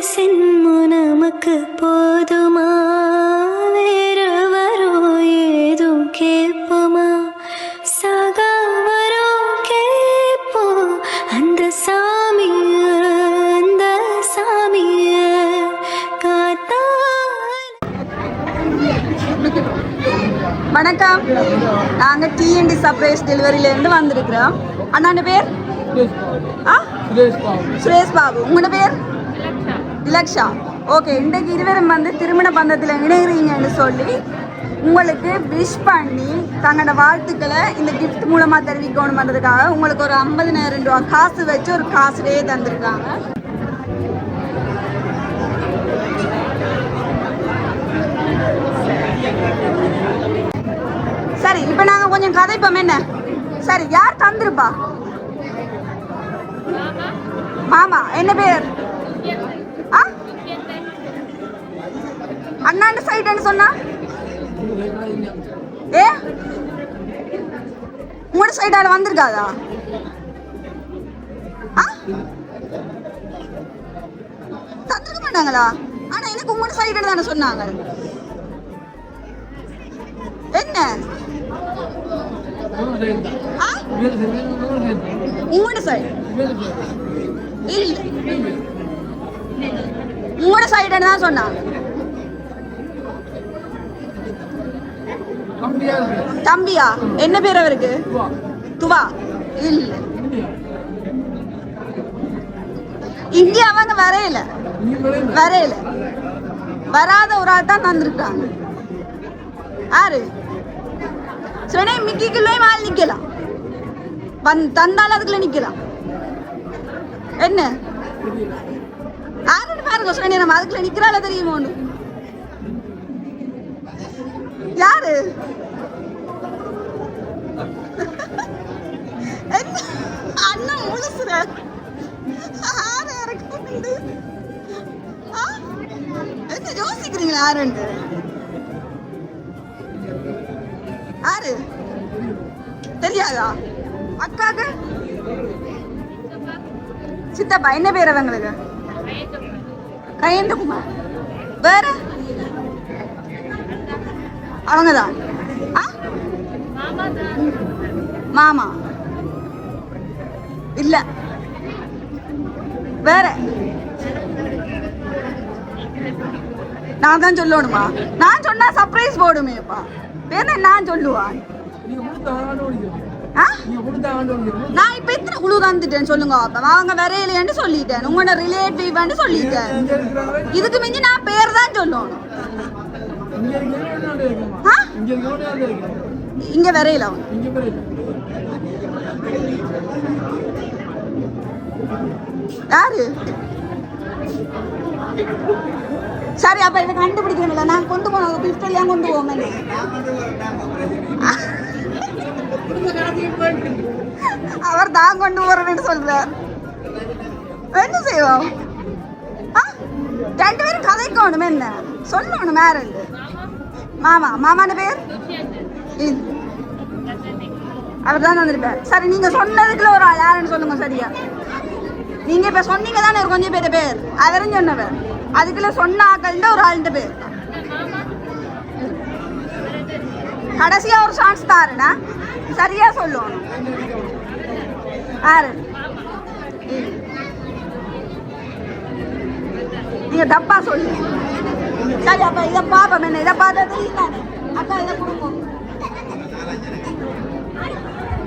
சென்மோ நமக்கு போதுமா? வேறு வரும் ஏதும் கேட்போமா? சாகா வரும் கேட்போம். அந்த சாமிய அந்த சாமிய காத்தா வணக்கம். நாங்க டிஎன்டி சர்ப்ரைஸ் டெலிவரியிலேருந்து வந்திருக்கிறோம். அண்ணாண்ட பேர்? ஆ? சுரேஷ் பாபு. உங்களோட பேர்? திலக்ஷா ஓகே இன்றைக்கு இருவரும் வந்து திருமண பந்தத்தில் இணைகிறீங்கன்னு சொல்லி உங்களுக்கு விஷ் பண்ணி தங்களோட வாழ்த்துக்களை இந்த கிஃப்ட் மூலமாக தெரிவிக்கணுன்றதுக்காக உங்களுக்கு ஒரு ஐம்பதினாயிரம் ரூபா காசு வச்சு ஒரு காசுலேயே தந்திருக்காங்க. சரி இப்போ நாங்கள் கொஞ்சம் கதைப்போம் என்ன? சரி யார் தந்திருப்பா? மாமா என்ன பேர் ஆ அண்ணாண்ட சைடுன்னு சொன்னா? ஏ? உங்களோட சைடால வந்திருக்காதா? ஆ? தந்திருக்க மாட்டாங்களா? ஆனா எனக்கு உங்களோட சைடு தானே சொன்னாங்க? என்ன? உங்களோட சைடு இல்ல. உங்களோட சைடு தான் சொன்னாங்க? தம்பியா? என்ன பேர் அவருக்கு? துவா. இல்ல. இங்க அவங்க வரையில. வரையில. வராத ஒரு ஆள் தான் தந்திருக்காங்க யாரு? சொன்னே மிக்கிக்குள்ளே ஆள் நிக்கலாம். வந் தந்தாலும் அதுக்குள்ள நிக்கலாம். என்ன? யாருன்னு பாருங்க சொன்னே நம்ம அதுக்குள்ள நிக்கிறால தெரியுமோ ஒண்ணு யாரு? என்ன? அண்ணன் முழுசுற. ஆறு இறக்குது ஆ? என்ன யோசிக்கிறீங்களா யாருன்ட்டு யாரு தெரியாதா? அக்காக்கு? சித்தப்பா என்ன பேர் அவங்களுக்கு? கையந்தகுமார். வேற? அவங்கதான். ஆ? மாமா. இல்ல. வேற. நான் தான் சொல்லணுமா? நான் சொன்னா சர்ப்ரைஸ் போடுமேப்பா. வேற நான் சொல்லுவான் ஆ? நான் இப்ப எத்தனை குழு தந்துட்டேன் சொல்லுங்க அப்ப. அவங்க வரையிலேன்னு சொல்லிட்டேன். உங்களோட ரிலேட்டிவ்னு சொல்லிட்டேன். இதுக்கு மிஞ்சி நான் பேர் தான் சொல்லணும்? இங்க வரையில யாரு? சரி அப்ப இதை கண்டுபிடிக்கணும்ல. நான் கொண்டு போன கிஃப்ட் எல்லாம் கொண்டு போவேன் அவர் தான் கொண்டு போறேன்னு சொல்றார். என்ன செய்வோம்? ஆ? ரெண்டு பேரும் கதைக்கணும் என்ன? சொல்லணும் ரெண்டு மாமா மாமான பேர்? அவர் தான் வந்திருப்பார். சரி நீங்க சொன்னதுக்குள்ள ஒரு ஆள் யாருன்னு சொல்லுங்க சரியா? நீங்க இப்ப சொன்னீங்க தானே ஒரு கொஞ்சம் பேர் பேர். அவரும் சொன்னவர். அதுக்குள்ள சொன்ன ஆக்கள்கிட்ட ஒரு ஆள்கிட்ட பேர். கடைசியா ஒரு சான்ஸ் தாருனா சரியா சொல்லுவோம் ஆறு நீங்க தப்பா சொல்லுங்க சரி அப்ப இதை பாப்போம் என்ன இதை பார்த்தா தெரியும் தானே அக்கா இதை கொடுப்போம்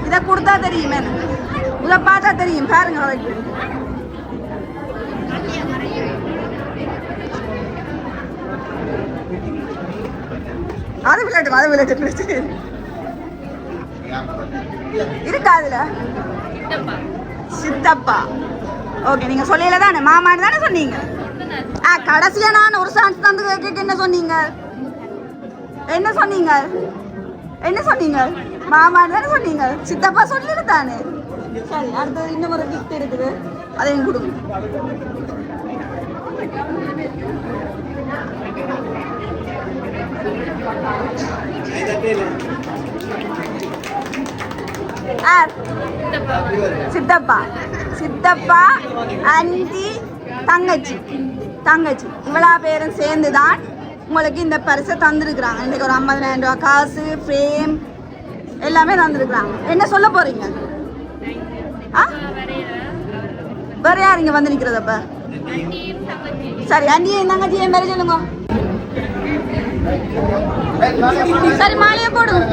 இதை கொடுத்தா தெரியும் என்ன இதை பார்த்தா தெரியும் பாருங்க அவருக்கு அது விளையாட்டு அது விளையாட்டு இருக்கா அதுல சித்தப்பா ஓகே நீங்க சொல்லல தானே மாமான்னு தானே சொன்னீங்க ஆ கடைசியா நான் ஒரு சான்ஸ் தந்து கேட்க என்ன சொன்னீங்க? என்ன சொன்னீங்க? என்ன சொன்னீங்க? மாமான்னு தானே சொன்னீங்க? சித்தப்பா சொல்லிடு தானே. சரி அடுத்தது இன்னும் ஒரு கிஃப்ட் இருக்குது. அதையும் கொடுங்க. ஆ சித்தப்பா. சித்தப்பா ஆன்டி தங்கச்சி. தங்கச்சி. இவ்வளோ பேரும் சேர்ந்து தான் உங்களுக்கு இந்த பரிசை தந்திருக்கிறாங்க. இன்றைக்கு ஒரு ஐம்பதாயிரம் ரூபா காசு ஃப்ரேம் எல்லாமே தந்திருக்கிறாங்க. என்ன சொல்ல போகிறீங்க ஆ? வேற யார் இங்கே வந்து நிற்கிறது அப்போ? சரி அண்ணியே தங்கச்சி என் மேரேஜ் சொல்லுங்க. சரி மாலையை போடுங்க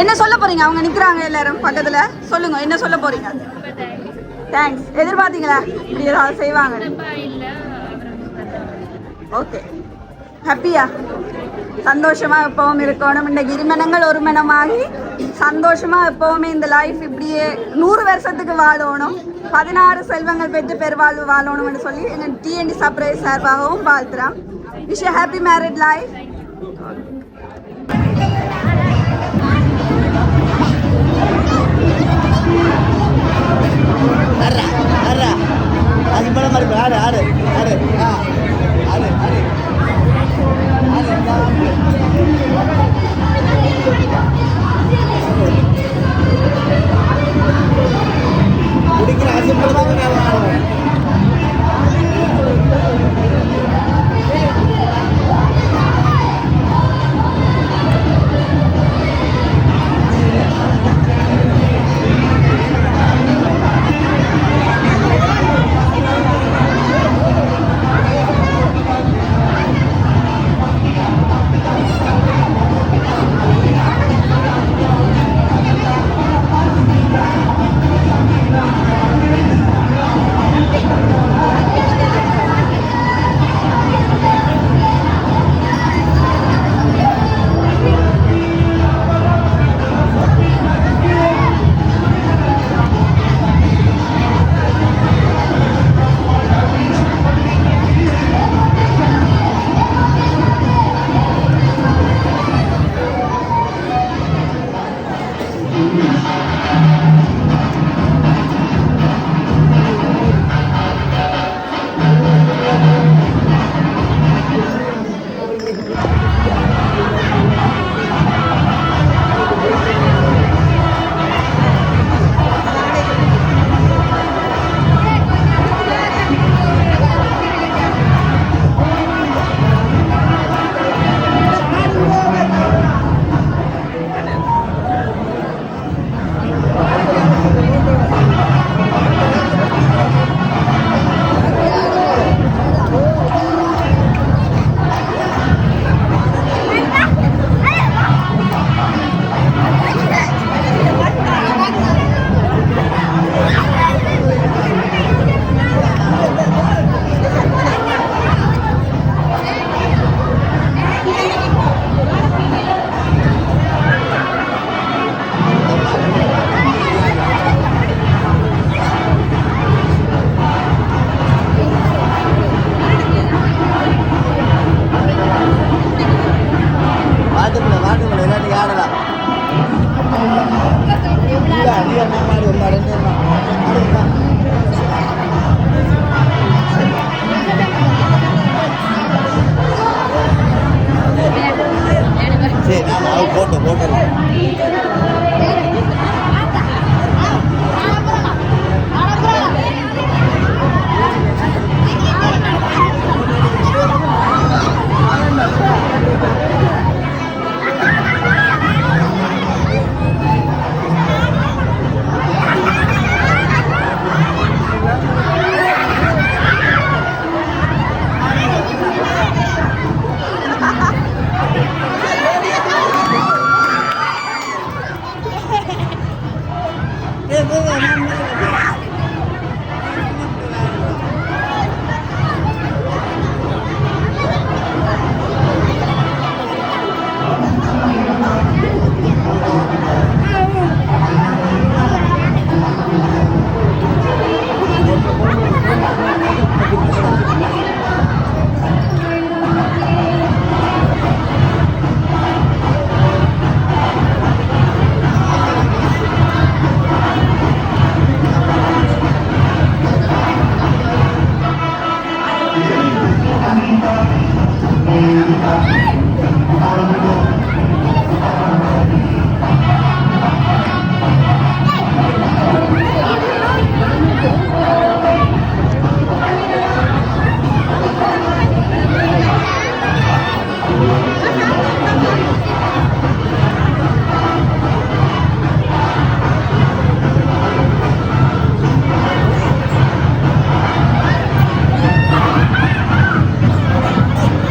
என்ன சொல்ல போறீங்க? அவங்க நிக்கிறாங்க எல்லாரும் பக்கத்துல. சொல்லுங்க என்ன சொல்ல போறீங்க? தேங்க்ஸ் எதிர்பார்த்தீங்களா? இப்படி ஏதாவது செய்வாங்க. ஓகே ஹாப்பியா சந்தோஷமா எப்பவும் இருக்கணும். இந்த இருமனங்கள் ஒரு மனமாகி சந்தோஷமா எப்பவுமே இந்த லைஃப் இப்படியே நூறு வருஷத்துக்கு வாழணும். பதினாறு செல்வங்கள் பெற்று பெருவாழ்வு வாழணும்னு சொல்லி எங்கள் டிஎன்டி சர்ப்ரைஸ் சார்பாகவும் வாழ்த்துறான் விஷ் ஹாப்பி மேரிட் லைஃப் ஆறு ஆறு அது படம் மாதிரி ஆடு. ஆ. சரி நாம போட்டோம்